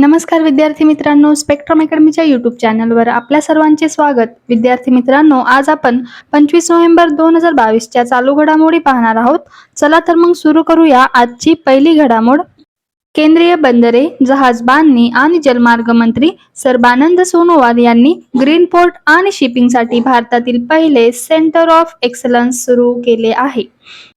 नमस्कार विद्यार्थी मित्रांनो स्पेक्ट्रम अकॅडमीच्या यूट्यूब चॅनलवर आपल्या सर्वांचे स्वागत. विद्यार्थी मित्रांनो आज आपण पंचवीस नोव्हेंबर दोन हजार बावीसच्या चालू घडामोडी पाहणार आहोत. चला तर मग सुरू करूया आजची पहिली घडामोड. केंद्रीय बंदरे जहाज बांधणी आणि जलमार्ग मंत्री सर्बानंद सोनोवाल यांनी ग्रीन पोर्ट आणि शिपिंगसाठी भारतातील पहिले सेंटर ऑफ एक्सलन्स सुरू केले आहे.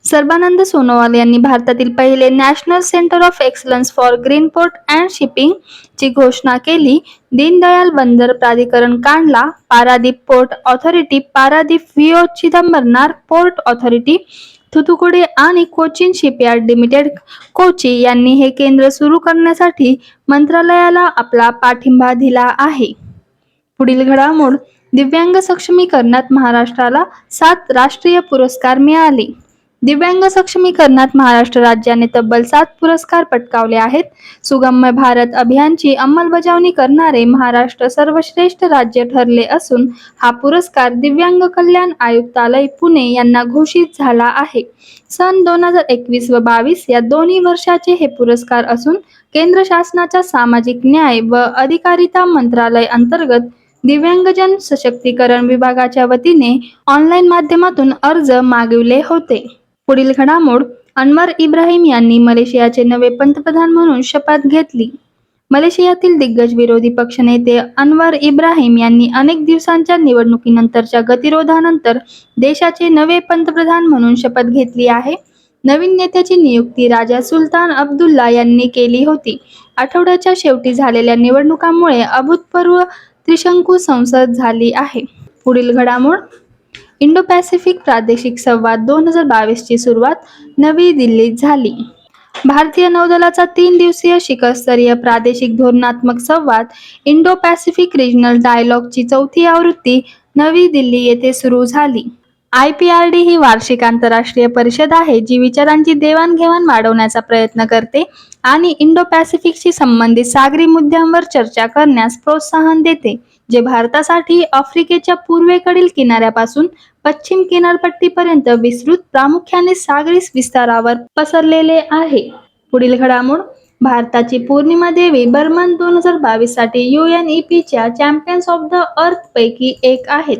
सर्बानंद सोनोवाल यांनी भारतातील पहिले national centre of excellence for green port and shipping ची घोषणा केली. दीनदयाल बंदर प्राधिकरण Kandla Paradip port authority Paradip V O Chidambaranar port authority Thoothukudi आणि कोचिन शिपयार्ड लिमिटेड कोची यांनी हे केंद्र सुरू करण्यासाठी मंत्रालयाला आपला पाठिंबा दिला आहे. पुढील घडामोड दिव्यांग सक्षमीकरणात महाराष्ट्राला सात राष्ट्रीय पुरस्कार मिळाले. दिव्यांग सक्षमीकरणात महाराष्ट्र राज्याने तब्बल सात पुरस्कार पटकावले आहेत. सुगम्य भारत अभियानची अंमलबजावणी करणारे महाराष्ट्र सर्वश्रेष्ठ राज्य ठरले असून हा पुरस्कार दिव्यांग कल्याण आयुक्तालय पुणे यांना घोषित झाला आहे. सन दोन हजार एकवीस व बावीस या दोन्ही वर्षाचे हे पुरस्कार असून केंद्र शासनाच्या सामाजिक न्याय व अधिकारिता मंत्रालय अंतर्गत दिव्यांगजन सशक्तीकरण विभागाच्या वतीने ऑनलाईन माध्यमातून अर्ज मागविले होते. पुढील घडामोड अनवर इब्राहिम यांनी मलेशियाचे नवे पंतप्रधान म्हणून शपथ घेतली. मलेशियातील दिग्गज विरोधी पक्षनेते अनवर इब्राहिम यांनी अनेक दिवसांच्या निवडणुकीनंतरच्या गतिरोधानंतर देशाचे नवे पंतप्रधान म्हणून शपथ घेतली आहे. नवीन नेत्याची नियुक्ती राजा सुलतान अब्दुल्ला यांनी केली होती. आठवड्याच्या शेवटी झालेल्या निवडणुकांमुळे अभूतपूर्व त्रिशंकू संसद झाली आहे. पुढील घडामोड इंडो पॅसिफिक प्रादेशिक संवाद दोन हजार बावीसची सुरुवात नवी दिल्लीत झाली. भारतीय नौदलाचा तीन दिवसीय शिखरस्तरीय प्रादेशिक धोरणात्मक संवाद इंडो पॅसिफिक रिजनल डायलॉगची चौथी आवृत्ती नवी दिल्ली येथे सुरू झाली. आय पी आर डी ही वार्षिक आंतरराष्ट्रीय परिषद आहे जी विचारांची देवाणघेवाण वाढवण्याचा प्रयत्न करते आणि इंडो पॅसिफिकशी संबंधित सागरी मुद्द्यांवर चर्चा करण्यास प्रोत्साहन देते जे भारतासाठी आफ्रिकेच्या पूर्वेकडील किनाऱ्यापासून पश्चिम किनारपट्टीपर्यंत विस्तृत प्रामुख्याने सागरी विस्तारावर पसरलेले आहे. पुढील घडामोड भारताची पौर्णिमा देवी बर्मन दोन हजार बावीससाठी युएनईपी च्या चॅम्पियन्स ऑफ द अर्थ पैकी एक आहेत.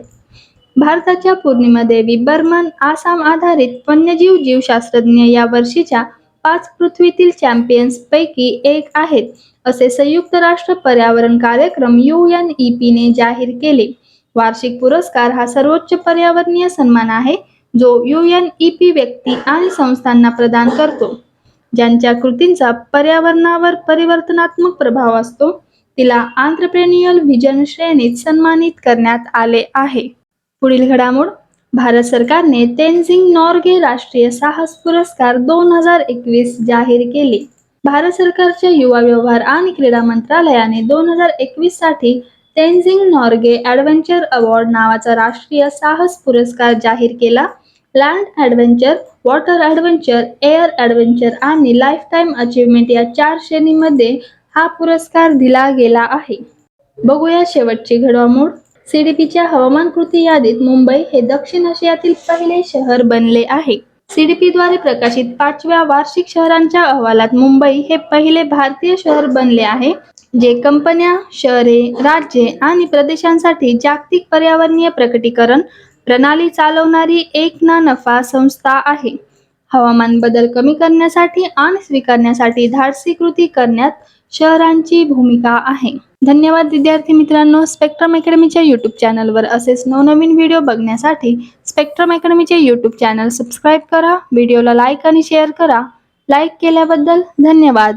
भारताच्या पौर्णिमा देवी बर्मन आसाम आधारित वन्यजीव जीवशास्त्रज्ञ या वर्षीच्या पाच पृथ्वीतील चॅम्पियन्स पैकी एक आहेत असे संयुक्त राष्ट्र पर्यावरण कार्यक्रम UNEP ने जाहीर केले. वार्षिक पुरस्कार हा सर्वोच्च पर्यावरणीय सन्मान आहे जो यू एन ईपी व्यक्ती आणि संस्थांना प्रदान करतो. ज्यांच्या कृतींचा पर्यावरणावर परिवर्तनात्मक प्रभाव असतो तिला आंतरप्रेन्युअल व्हिजन श्रेणीत सन्मानित करण्यात आले आहे. पुढील घडामोड भारत सरकारने तेनझिंग नॉर्गे राष्ट्रीय साहस पुरस्कार दोन हजार एकवीस जाहीर केले. भारत सरकारच्या युवा व्यवहार आणि क्रीडा मंत्रालयाने दोन हजार एकवीससाठी तेनझिंग नॉर्गे ॲडव्हेंचर अवॉर्ड नावाचा राष्ट्रीय साहस पुरस्कार जाहीर केला. Land adventure water adventure air adventure आणि लाईफटाईम अचीवमेंट या चार श्रेणीमध्ये हा पुरस्कार दिला गेला आहे. बघूया शेवटची घडामोड. सीडीपीच्या हवामान कृती यादीत मुंबई हे दक्षिण आशियातील पहिले शहर बनले आहे. सीडीपी द्वारे प्रकाशित पाचव्या वार्षिक शहरांच्या अहवालात मुंबई हे पहिले भारतीय शहर बनले आहे. जे कंपन्या शहरे राज्ये आणि प्रदेशांसाठी जागतिक पर्यावरणीय प्रकटीकरण प्रणाली चालवणारी एक ना नफा संस्था आहे. हवामान बदल कमी करण्यासाठी आणि स्वीकारण्यासाठी धाडसी कृती करण्यात शहरांची भूमिका आहे. धन्यवाद विद्यार्थी मित्रांनो. स्पेक्ट्रम अकॅडमीच्या यूट्यूब चॅनलवर असेच नवनवीन व्हिडिओ बघण्यासाठी स्पेक्ट्रम अकॅडमीचे यूट्यूब चॅनल सबस्क्राईब करा. व्हिडिओला लाईक आणि शेअर करा. लाईक केल्याबद्दल धन्यवाद.